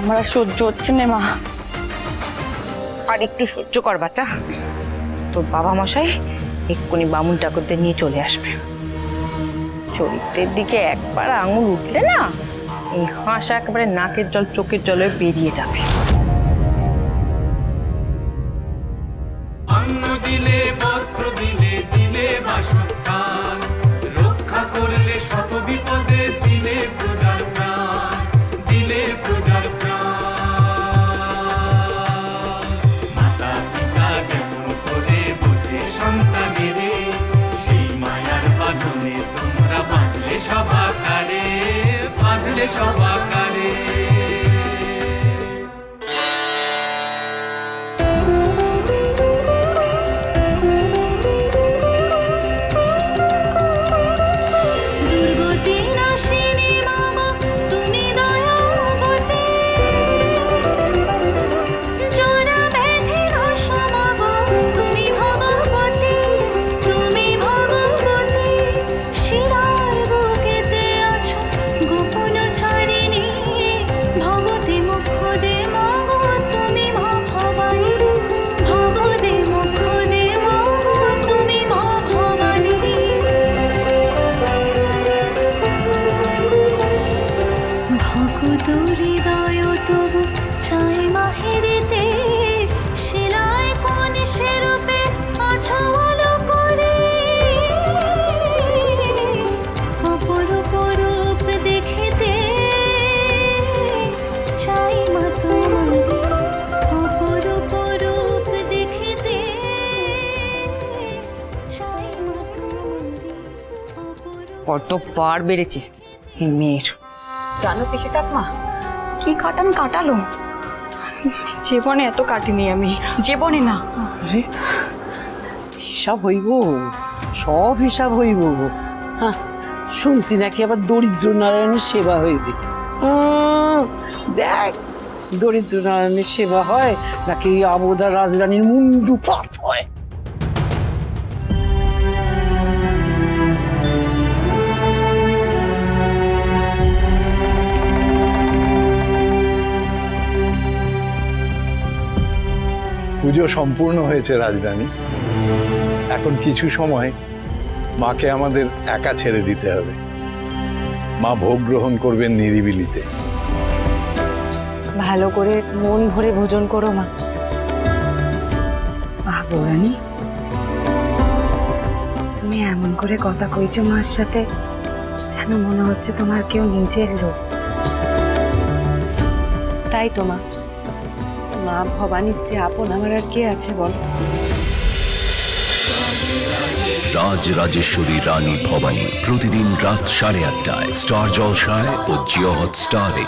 আমার সহ্য হচ্ছে না, মা। আর একটু সহ্য কর, বাচ্চা। তোর বাবা মশাই এক্ষুনি বামুন ঠাকুরদের নিয়ে চলে আসবে। চরিত্রের দিকে একবার আঙুল উঠলে না, এই হাঁস একেবারে নাকের জল, চোখের জলে বেরিয়ে যাবে। দিলে সবাকারে। ভগত হৃদয় তবু চাই মাহেরিতে শিলায় কোন সেরূপে আছল করে। মা তোমারি। অপরূপ রূপ দেখিতে চাই কত পার বেড়েছে মেয়ের। জানো কি সেটা মা? কি কাটান কাটালো? জীবনে এত কাটিনি আমি, জীবনে না। আরে, হিসাব হইব, সব হিসাব হইব। হ্যাঁ শুনছি নাকি আবার দরিদ্র নারায়ণের সেবা হইবে। দেখ, দরিদ্র নারায়ণের সেবা হয় নাকি আবোদা রাজরানীর মুন্ডু পাত। পুজো সম্পূর্ণ হয়েছে রাজরানী। এখন কিছু সময় মাকে আমাদের একা ছেড়ে দিতে হবে। মা ভোগ গ্রহণ করবেন নিরিবিলিতে। ভালো করে মন ভরে ভোজন করো মা। তুমি এমন করে কথা কইছো মার সাথে যেন মনে হচ্ছে তোমার কেউ নিজের লোক। তাই তো মা ভবানীর যে আপন, আমার আর কে আছে বল? রাজ রাজেশ্বরী রানী ভবানী প্রতিদিন রাত সাড়ে আটটায়, স্টার জলসায় ও জিওহট স্টারে